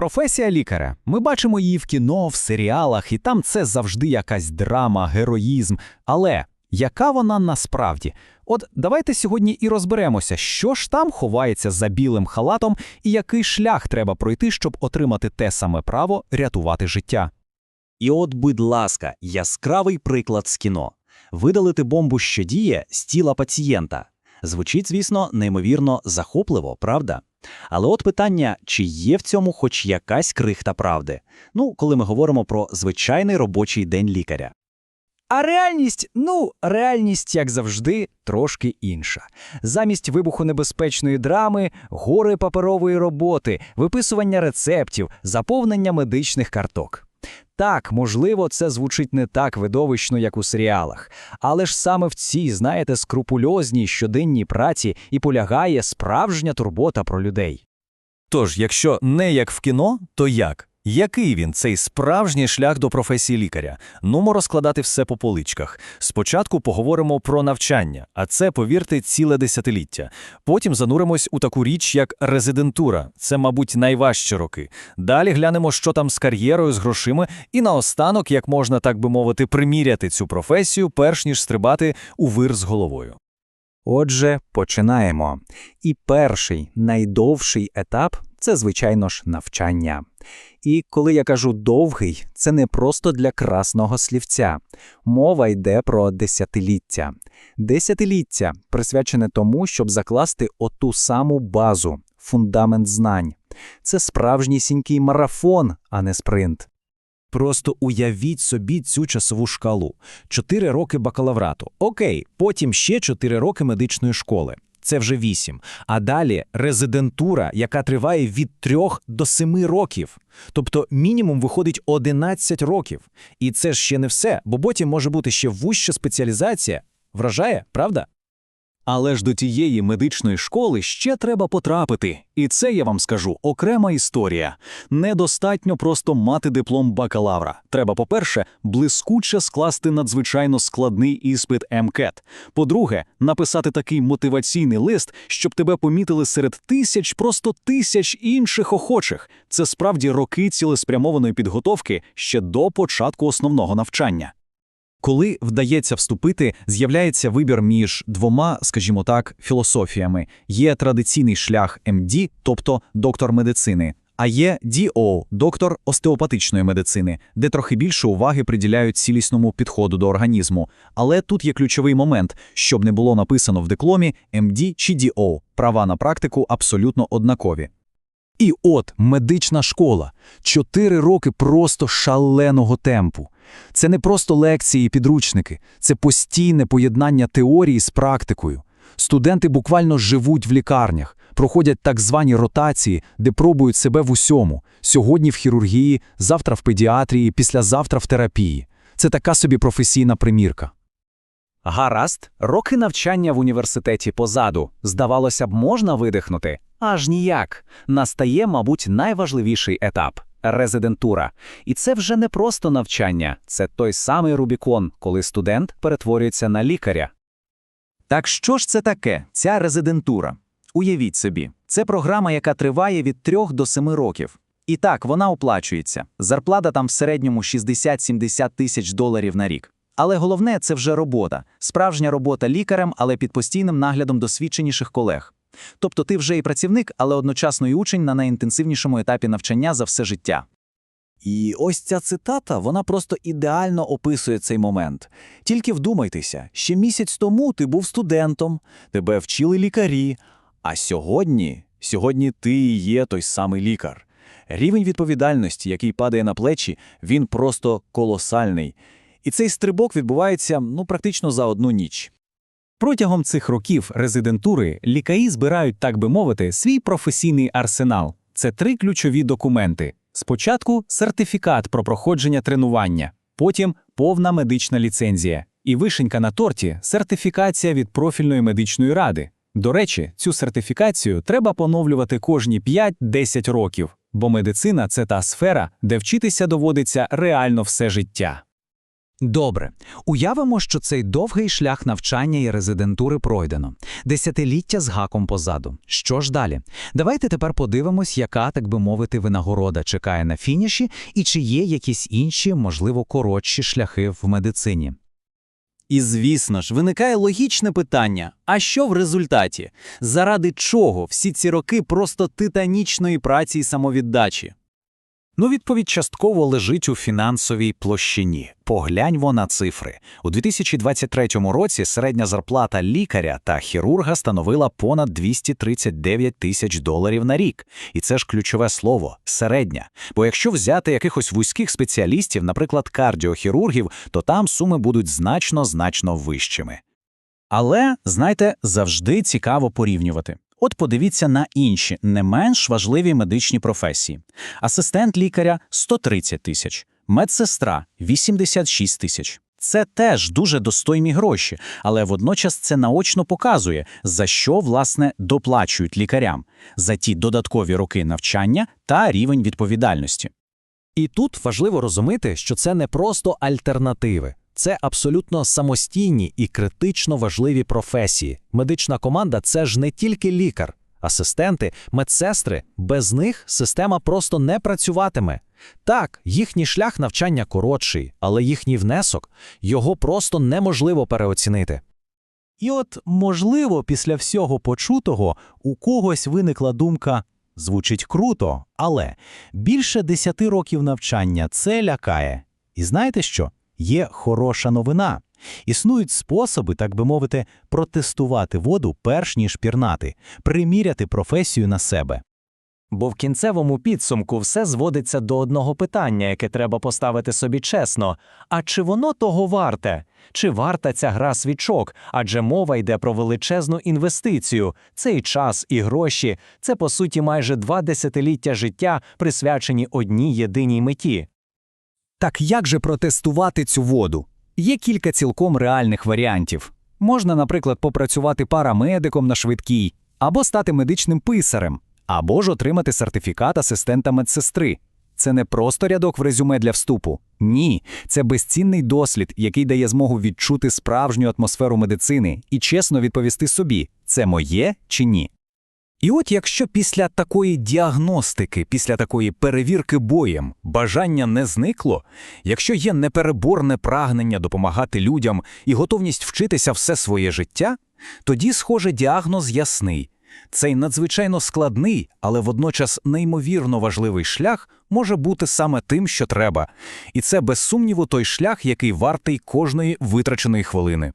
Професія лікаря. Ми бачимо її в кіно, в серіалах, і там це завжди якась драма, героїзм. Але яка вона насправді? От давайте сьогодні і розберемося, що ж там ховається за білим халатом і який шлях треба пройти, щоб отримати те саме право рятувати життя. І от, будь ласка, яскравий приклад з кіно. Видалити бомбу, що діє, з тіла пацієнта. Звучить, звісно, неймовірно захопливо, правда? Але от питання, чи є в цьому хоч якась крихта правди? Ну, коли ми говоримо про звичайний робочий день лікаря. А реальність, ну, реальність, як завжди, трошки інша. Замість вибухонебезпечної драми, гори паперової роботи, виписування рецептів, заповнення медичних карток. Так, можливо, це звучить не так видовищно, як у серіалах, але ж саме в цій, знаєте, скрупульозній щоденній праці і полягає справжня турбота про людей. Тож, якщо не як в кіно, то як? Який він, цей справжній шлях до професії лікаря? Нумо розкладати все по поличках. Спочатку поговоримо про навчання, а це, повірте, ціле десятиліття. Потім зануримось у таку річ, як резидентура. Це, мабуть, найважчі роки. Далі глянемо, що там з кар'єрою, з грошима, і наостанок, як можна, так би мовити, приміряти цю професію, перш ніж стрибати у вир з головою. Отже, починаємо. І перший найдовший етап це, звичайно ж, навчання. І коли я кажу довгий, це не просто для красного слівця. Мова йде про десятиліття. Десятиліття присвячене тому, щоб закласти оту саму базу, фундамент знань. Це справжнісінький марафон, а не спринт. Просто уявіть собі цю часову шкалу: чотири роки бакалаврату. Окей, потім ще чотири роки медичної школи. Це вже вісім. А далі резидентура, яка триває від трьох до семи років. Тобто мінімум виходить 11 років. І це ж ще не все, бо потім може бути ще вуща спеціалізація. Вражає, правда? Але ж до тієї медичної школи ще треба потрапити. І це, я вам скажу, окрема історія. Недостатньо просто мати диплом бакалавра. Треба, по-перше, блискуче скласти надзвичайно складний іспит МКЕТ. По-друге, написати такий мотиваційний лист, щоб тебе помітили серед тисяч, просто тисяч інших охочих. Це справді роки цілеспрямованої підготовки ще до початку основного навчання. Коли вдається вступити, з'являється вибір між двома, скажімо так, філософіями. Є традиційний шлях МД, тобто доктор медицини, а є DO – доктор остеопатичної медицини, де трохи більше уваги приділяють цілісному підходу до організму. Але тут є ключовий момент, щоб не було написано в дипломі МД чи DO. Права на практику абсолютно однакові. І от медична школа. Чотири роки просто шаленого темпу. Це не просто лекції і підручники, це постійне поєднання теорії з практикою. Студенти буквально живуть в лікарнях, проходять так звані ротації, де пробують себе в усьому. Сьогодні в хірургії, завтра в педіатрії, післязавтра в терапії. Це така собі професійна примірка. Гаразд, роки навчання в університеті позаду. Здавалося б, можна видихнути? Аж ніяк. Настає, мабуть, найважливіший етап резидентура. І це вже не просто навчання, це той самий Рубікон, коли студент перетворюється на лікаря. Так що ж це таке, ця резидентура? Уявіть собі, це програма, яка триває від 3 до 7 років. І так, вона оплачується. Зарплата там в середньому 60-70 тисяч доларів на рік. Але головне це вже робота, справжня робота лікарем, але під постійним наглядом досвідченіших колег. Тобто ти вже і працівник, але одночасно і учень на найінтенсивнішому етапі навчання за все життя. І ось ця цитата, вона просто ідеально описує цей момент. Тільки вдумайтеся, ще місяць тому ти був студентом, тебе вчили лікарі, а сьогодні, сьогодні ти і є той самий лікар. Рівень відповідальності, який падає на плечі, він просто колосальний. І цей стрибок відбувається ну, практично за одну ніч. Протягом цих років резидентури лікарі збирають, так би мовити, свій професійний арсенал. Це три ключові документи: спочатку сертифікат про проходження тренування, потім повна медична ліцензія, і вишенька на торті сертифікація від профільної медичної ради. До речі, цю сертифікацію треба поновлювати кожні 5-10 років, бо медицина це та сфера, де вчитися доводиться реально все життя. Добре, уявимо, що цей довгий шлях навчання і резидентури пройдено. Десятиліття з гаком позаду. Що ж далі? Давайте тепер подивимось, яка, так би мовити, винагорода чекає на фініші і чи є якісь інші, можливо, коротші шляхи в медицині. І звісно ж, виникає логічне питання: а що в результаті? Заради чого всі ці роки просто титанічної праці і самовіддачі? Ну, відповідь частково лежить у фінансовій площині. Погляньмо на цифри. У 2023 році середня зарплата лікаря та хірурга становила понад 239 тисяч доларів на рік. І це ж ключове слово середня. Бо якщо взяти якихось вузьких спеціалістів, наприклад, кардіохірургів, то там суми будуть значно значно вищими. Але, знаєте, завжди цікаво порівнювати. От подивіться на інші, не менш важливі медичні професії. Асистент лікаря – 130 тисяч, медсестра – 86 тисяч. Це теж дуже достойні гроші, але водночас це наочно показує, за що, власне, доплачують лікарям – за ті додаткові роки навчання та рівень відповідальності. І тут важливо розуміти, що це не просто альтернативи. Це абсолютно самостійні і критично важливі професії. Медична команда це ж не тільки лікар, асистенти, медсестри. Без них система просто не працюватиме. Так, їхній шлях навчання коротший, але їхній внесок його просто неможливо переоцінити. І от, можливо, після всього почутого у когось виникла думка звучить круто, але більше 10 років навчання це лякає. І знаєте що? Є хороша новина. Існують способи, так би мовити, протестувати воду перш ніж пірнати, приміряти професію на себе. Бо в кінцевому підсумку все зводиться до одного питання, яке треба поставити собі чесно: а чи воно того варте? Чи варта ця гра свічок? Адже мова йде про величезну інвестицію. Цей час і гроші це по суті майже два десятиліття життя, присвячені одній єдиній меті. Так як же протестувати цю воду? Є кілька цілком реальних варіантів. Можна, наприклад, попрацювати парамедиком на швидкій, або стати медичним писарем, або ж отримати сертифікат асистента медсестри. Це не просто рядок в резюме для вступу. Ні, це безцінний дослід, який дає змогу відчути справжню атмосферу медицини і чесно відповісти собі, це моє чи ні. І от якщо після такої діагностики, після такої перевірки боєм бажання не зникло, якщо є непереборне прагнення допомагати людям і готовність вчитися все своє життя, тоді, схоже, діагноз ясний. Цей надзвичайно складний, але водночас неймовірно важливий шлях може бути саме тим, що треба. І це без сумніву той шлях, який вартий кожної витраченої хвилини.